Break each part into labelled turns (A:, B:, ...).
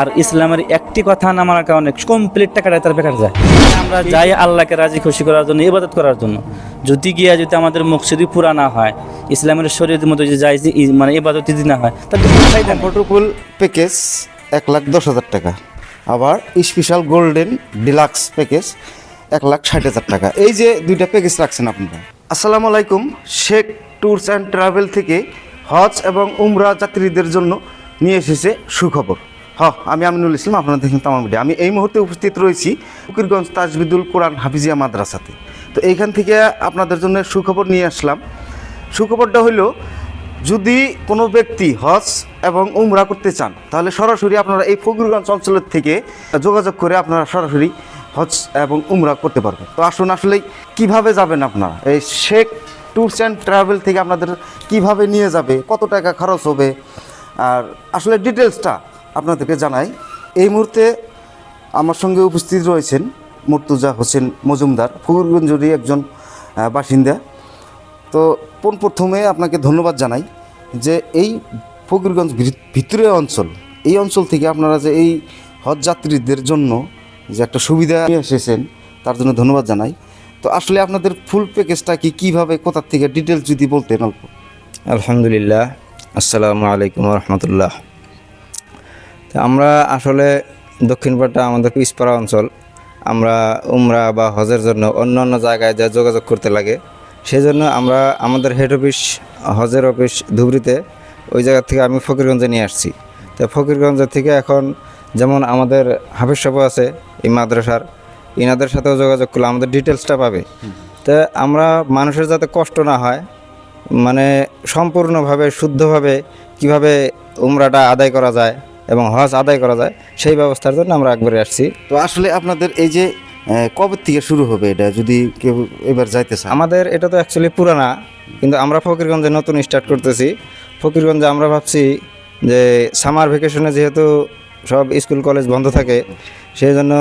A: আর ইসলামের একটি কথা না মানার কারণে কমপ্লিট টাকাটা তার বেকার যায়। আমরা যাই আল্লাহকে রাজি, খুশি করার জন্য, ইবাদত করার জন্য। যদি গিয়া যদি আমাদের মুখ যদি পুরা না হয়, ইসলামের শরীরের মতো যদি যাই মানে ইবাদত যদি না হয়, তাহলে।
B: কমফোর্টেবল প্যাকেজ এক লাখ দশ হাজার টাকা। আবার স্পেশাল গোল্ডেন ডিলাক্স প্যাকেজ এক লাখ ষাট হাজার টাকা। এই যে দুইটা প্যাকেজ রাখছেন আপনারা। আসসালামু আলাইকুম, শেখ ট্যুরস অ্যান্ড ট্রাভেল থেকে হজ এবং উমরা যাত্রীদের জন্য নিয়ে এসেছে সুখবর। হ, আমি আমিনুল ইসলাম, আপনারা দেখেন তামাম মিডিয়া। আমি এই মুহূর্তে উপস্থিত রয়েছি ফকিরগঞ্জ তাজবিদুল কোরআন হাফিজিয়া মাদ্রাসাতে। তো এইখান থেকে আপনাদের জন্য সুখবর নিয়ে আসলাম। সুখবরটা হলো যদি কোনো ব্যক্তি হজ এবং উমরা করতে চান, তাহলে সরাসরি আপনারা এই ফকিরগঞ্জ অঞ্চলের থেকে যোগাযোগ করে আপনারা সরাসরি হজ এবং উমরা করতে পারবেন। তো আসুন আসলে কীভাবে যাবেন আপনারা? এই শেখ ট্যুরস অ্যান্ড ট্রাভেল থেকে আপনাদের কীভাবে নিয়ে যাবে? কত টাকা খরচ হবে? আর আসলে ডিটেলসটা আপনাদেরকে জানাই, এই মুহূর্তে আমার সঙ্গে উপস্থিত রয়েছেন মুর্তুজা হোসেন মজুমদার, ফকিরগঞ্জেরই একজন বাসিন্দা। তো কোন প্রথমে আপনাকে ধন্যবাদ জানাই যে এই ফকিরগঞ্জ ভিতরে অঞ্চল, এই অঞ্চল থেকে আপনারা যে এই হজ যাত্রীদের জন্য যে একটা সুবিধা নিয়ে এসেছেন, তার জন্য ধন্যবাদ জানাই। তো আসলে আপনাদের ফুল প্যাকেজটা কি, কীভাবে কোথার থেকে, ডিটেলস যদি বলতেন অল্প।
C: আলহামদুলিল্লাহ। আসসালামু আলাইকুম রহমতুল্লাহ। আমরা আসলে দক্ষিণ পাট্টা আমাদের পিসপাড়া অঞ্চল। আমরা উমরা বা হজের জন্য অন্য অন্য জায়গায় যা যোগাযোগ করতে লাগে। সেই জন্য আমরা আমাদের হেড অফিস হজের অফিস ধুবড়িতে ওই জায়গা থেকে আমি ফকিরগঞ্জে নিয়ে আসছি। তো ফকিরগঞ্জ থেকে এখন যেমন আমাদের হাফিজ সাহেব আছে, এই মাদ্রাসার, ইনাদের সাথেও যোগাযোগ করলে আমাদের ডিটেলসটা পাবে। তো আমরা মানুষের যাতে কষ্ট না হয় মানে সম্পূর্ণভাবে, শুদ্ধভাবে কীভাবে উমরাটা আদায় করা যায় এবং হজ আদায় করা যায় সেই ব্যবস্থার জন্য আমরা একবারে আসছি।
B: তো আসলে আপনাদের এই যে কবে থেকে শুরু হবে এটা যদি কেউ এবার যাইতে চান
C: আমাদের এটা তো অ্যাকচুয়ালি পুরানা কিন্তু আমরা ফকিরগঞ্জে নতুন স্টার্ট করতেছি। ফকিরগঞ্জে আমরা ভাবছি যে সামার ভ্যাকেশনে যেহেতু সব স্কুল কলেজ বন্ধ থাকে সেই জন্য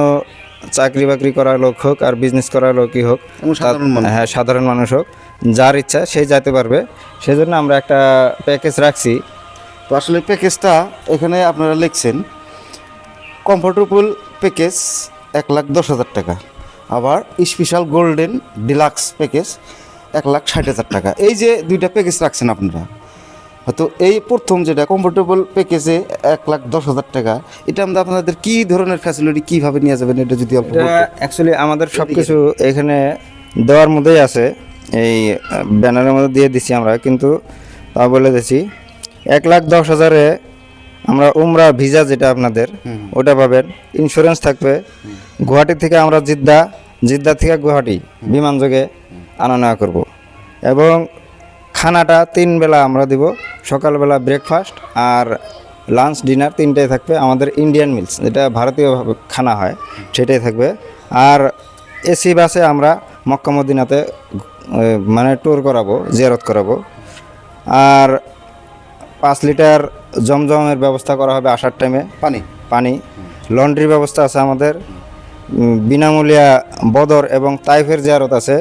C: চাকরি বাকরি করার লোক হোক আর বিজনেস করার লোকই হোক। হ্যাঁ সাধারণ মানুষ হোক যার ইচ্ছা সেই যাইতে পারবে। সেই জন্য আমরা একটা প্যাকেজ রাখছি
B: তো আসলে প্যাকেজটা এখানে আপনারা লিখছেন কমফোর্টেবল প্যাকেজ এক লাখ দশ হাজার টাকা আবার স্পেশাল গোল্ডেন ডিলাক্স প্যাকেজ এক লাখ ষাট হাজার টাকা। এই যে দুইটা প্যাকেজ রাখছেন আপনারা হয়তো এই প্রথম যেটা কমফোর্টেবল প্যাকেজে এক লাখ দশ হাজার টাকা এটা আমরা আপনাদের কী ধরনের ফ্যাসিলিটি কীভাবে নিয়ে যাবেন এটা যদি
C: অ্যাকচুয়ালি আমাদের সব কিছু এখানে দেওয়ার মধ্যেই আছে এই ব্যানারের মধ্যে দিয়ে দিছি আমরা কিন্তু তা বলে দিছি এক লাখ দশ হাজারে আমরা উমরা ভিসা যেটা আপনাদের ওটা পাবেন। ইন্স্যুরেন্স থাকবে। গুয়াহাটি থেকে আমরা জিদ্দা জিদ্দা থেকে গুয়াহাটি বিমান যোগে আনা নেওয়া করব। এবং খানাটা তিন বেলা আমরা দিব সকালবেলা ব্রেকফাস্ট আর লাঞ্চ ডিনার তিনটাই থাকবে। আমাদের ইন্ডিয়ান মিলস যেটা ভারতীয়ভাবে খানা হয় সেটাই থাকবে। আর এসি বাসে আমরা মক্কা মদিনাতে মানে ট্যুর করাবো জিয়ারত করাবো। আর পাঁচ লিটার জমজমের ব্যবস্থা করা হবে আসার টাইমে
B: পানি?
C: পানি। লন্ড্রির ব্যবস্থা আছে আমাদের। বিনামূল্যা বদর এবং তাইফের জিয়ারত আছে।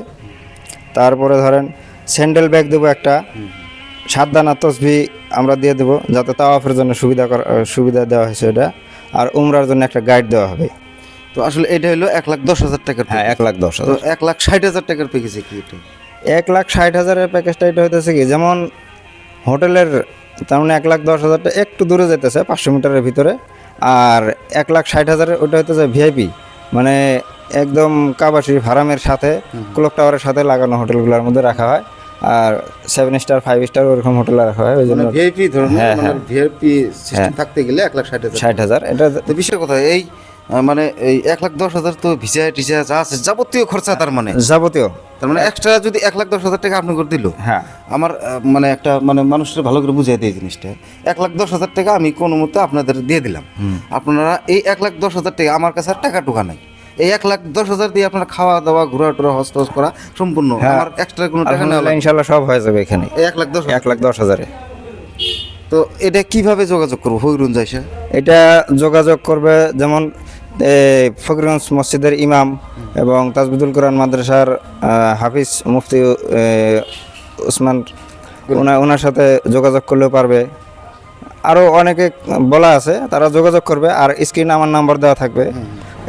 C: তারপরে ধরেন স্যান্ডেল ব্যাগ দেবো একটা। সাত দানা তসবি আমরা দিয়ে দেবো যাতে তাওয়াফের জন্য সুবিধা করা সুবিধা দেওয়া হয়েছে এটা। আর উমরার জন্য একটা গাইড দেওয়া হবে।
B: তো আসলে এটা হলো এক লাখ দশ হাজার টাকার
C: হ্যাঁ এক লাখ দশ
B: তো
C: হাজার
B: এক লাখ ষাট হাজার টাকার প্যাকেজে কি এটা?
C: এক লাখ ষাট হাজারের প্যাকেজটা এটা হইতেছে কি যেমন হোটেলের তার মানে এক লাখ দশ হাজারটা একটু দূরে যেতেছে পাঁচশো মিটারের ভিতরে। আর এক লাখ ষাট হাজারের ওটা হইতেছে ভিআইপি মানে একদম কাবাসি ফার্মের সাথে ক্লক টাওয়ারের সাথে লাগানো হোটেলগুলোর মধ্যে রাখা হয়। আর সেভেন স্টার ফাইভ স্টার ওরকম হোটেলে রাখা হয় ওই জন্য
B: মানে ভিআইপি ধরনের
C: হ্যাঁ,
B: মানে
C: হ্যাঁ।
B: ভিআইপি সিস্টেম থাকতে গেলে এক লাখ ষাট হাজার।
C: ষাট হাজার এটা
B: তো বিষয় কথা এই মানে এই এক লাখ দশ হাজার তো ভিসা টিসা যা আছে যাবতীয় খরচা তার মানে?
C: যাবতীয়।
B: তার মানে এক্সট্রা যদি এক লাখ দশ হাজার টাকা আপনি করে দিল
C: হ্যাঁ।
B: আমার মানে একটা মানে মানুষের ভালো করে বুঝাই দেয় জিনিসটা। এক লাখ দশ হাজার টাকা আমি কোনো মতে আপনাদের দিয়ে দিলাম। আপনারা এই এক লাখ দশ হাজার টাকা আমার কাছে আর টাকা টুকা নাই। এই এক লাখ দশ হাজার দিয়ে আপনারা খাওয়া দাওয়া ঘোরা টোরা হস টস করা সম্পূর্ণ
C: হ্যাঁ।
B: আমার এক্সট্রা কোনো টাকা নেওয়া।
C: ইনশাল্লাহ সব হয়ে যাবে এখানে।
B: এক লাখ দশ
C: এক লাখ দশ হাজারে।
B: তো এটা কীভাবে যোগাযোগ করব? ফকিরুন যাইসা
C: এটা যোগাযোগ করবে যেমন ফকিরগঞ্জ মসজিদের ইমাম এবং তাজবিদুল কোরআন মাদ্রাসার হাফিজ মুফতি উসমান ওনা ওনার সাথে যোগাযোগ করলেও পারবে। আরও অনেকে বলা আছে, তারা যোগাযোগ করবে আর স্ক্রিনে আমার নাম্বার দেওয়া থাকবে।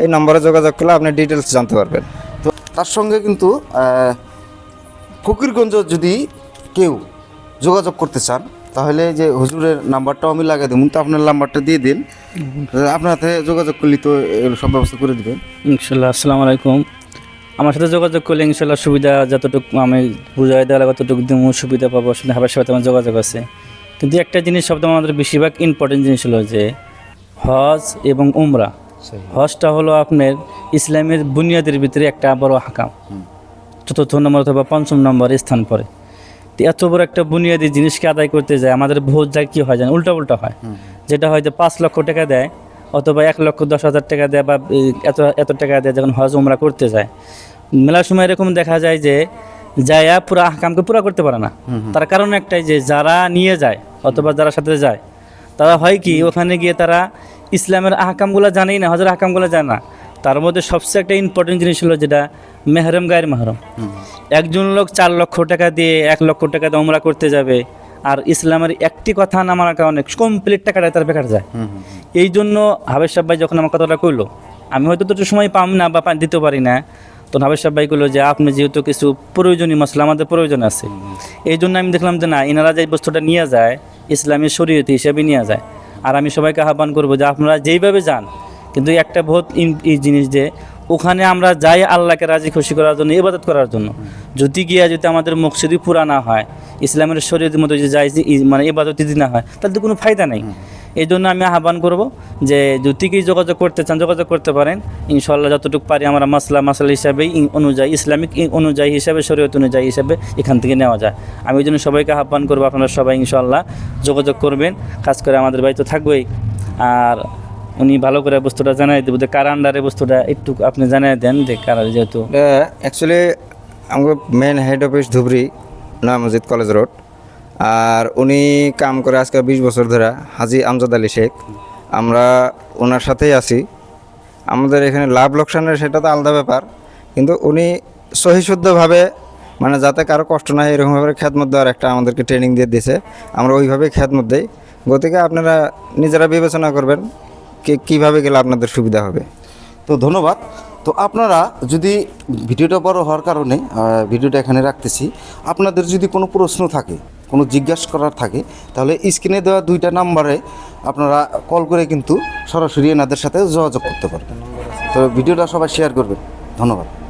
C: এই নম্বরে যোগাযোগ করলে আপনি ডিটেলস জানতে পারবেন।
B: তো তার সঙ্গে কিন্তু ফকিরগঞ্জ যদি কেউ যোগাযোগ করতে চান, তাহলে যে হুজুরের নাম্বারটাও আমি লাগিয়ে দেবো তো আপনার নাম্বারটা দিয়ে দিন। আপনার সাথে যোগাযোগ করলে তো সব ব্যবস্থা করে দিবেন।
A: ইনশাল্লাহ আসসালামু আলাইকুম। আমার সাথে যোগাযোগ করলে ইনশাল্লাহ সুবিধা যতটুকু আমি বুঝাই দেওয়া কতটুকু দিব সুবিধা পাবো। আসলে হাবার সাথে আমার যোগাযোগ আছে। কিন্তু একটা জিনিস শব্দ আমাদের বেশিরভাগ ইম্পর্টেন্ট জিনিস হলো যে হজ এবং উমরা। হজটা হলো আপনার ইসলামের বুনিয়াদের ভিতরে একটা বড় হাকাম। চতুর্থ নম্বর অথবা পঞ্চম নম্বর স্থান পড়ে। তো এত বড় একটা বুনিয়াদি জিনিসকে আদায় করতে যায় আমাদের ভোট যায় কী হয় জানেন? উল্টা উল্টা হয় যেটা হয়তো পাঁচ লক্ষ টাকা দেয় অথবা এক লক্ষ দশ হাজার টাকা দেয় বা এত এত টাকা দেয় যখন হজ উমরা করতে যায়। মেলার সময় এরকম দেখা যায় যে যায়া পুরা কামকে পুরা করতে পারে না। তার কারণ একটাই যে যারা নিয়ে যায় অথবা যারা সাথে যায় তারা হয় কি ওখানে গিয়ে তারা ইসলামের আহকামগুলো জানেই না হজের আহকামগুলো জানে না। তার মধ্যে সবচেয়ে একটা ইম্পর্টেন্ট জিনিস হলো যেটা মেহরম গায়ের মেহরম। একজন লোক চার লক্ষ টাকা দিয়ে এক লক্ষ টাকা দিয়ে উমরা করতে যাবে আর ইসলামের একটি কথা না মানার কারণে কমপ্লিট টাকাটা তার বেকার যায়। এই জন্য হাবেশ সাহেব ভাই যখন আমার কথাটা কইলো আমি হয়তো তো সময় পাম না বা দিতে পারি না তো হাবেশ সাহেব ভাই কইলো যে আপনি যেহেতু কিছু প্রয়োজনীয় মশলা আমাদের প্রয়োজন আছে। এই জন্য আমি দেখলাম যে না এনারা যে বস্তুটা নিয়ে যায় ইসলামী শরীয়তি হিসেবে নিয়ে যায়। আর আমি সবাইকে আহ্বান করব যে আপনারা যেইভাবে যান কিন্তু একটা বহুত এই জিনিস যে ওখানে আমরা যাই আল্লাহকে রাজি খুশি করার জন্য ইবাদত করার জন্য। যদি গিয়া যদি আমাদের মকসিদি পুরা না হয় ইসলামের শরীরের মতো যে যাই যে ই- মানে ইবাদত যদি না হয় তাহলে তো কোনো ফায়দা নেই। এই জন্য আমি আহ্বান করব যে যদি কি যোগাযোগ করতে চান যোগাযোগ করতে পারেন। ইনশাল্লাহ যতটুকু পারি আমরা মাসলা মাসালা হিসাবে ই- অনুযায়ী ইসলামিক অনুযায়ী হিসাবে শরীয়ত অনুযায়ী হিসাবে এখান থেকে নেওয়া যায়। আমি ওই জন্য সবাইকে আহ্বান করব আপনারা সবাই ইনশাল্লাহ যোগাযোগ করবেন। কাজ করে আমাদের বাড়িতে থাকবেই। আর উনি ভালো করে বস্তুটা জানাই দেবো যে কার আন্ডারে বস্তুটা একটু আপনি জানাই দেন যে কার যেহেতু।
C: অ্যাকচুয়ালি আমাকে মেন হেড অফিস ধুবড়ি। নয় মসজিদ কলেজ রোড। আর উনি কাম করে আজকে বিশ বছর ধরে হাজি আমজাদ আলী শেখ। আমরা ওনার সাথেই আছি। আমাদের এখানে লাভ লোকসানের সেটা তো আলাদা ব্যাপার। কিন্তু উনি সহিশুদ্ধভাবে মানে যাতে কারও কষ্ট না হয় এরকমভাবে খ্যাতমত দেওয়ার একটা আমাদেরকে ট্রেনিং দিয়ে দিয়েছে। আমরা ওইভাবেই খ্যাতমত দিই। গতিকে আপনারা নিজেরা বিবেচনা করবেন কি, কীভাবে গেলে আপনাদের সুবিধা হবে।
B: তো ধন্যবাদ। তো আপনারা যদি ভিডিওটা বড় হওয়ার কারণে ভিডিওটা এখানে রাখতেছি, আপনাদের যদি কোনো প্রশ্ন থাকে, কোনো জিজ্ঞাসা করার থাকে, তাহলে স্ক্রিনে দেওয়া দুইটা নাম্বারে আপনারা কল করে কিন্তু সরাসরি এনাদের সাথে যোগাযোগ করতে পারবেন। তো ভিডিওটা সবাই শেয়ার করবেন। ধন্যবাদ।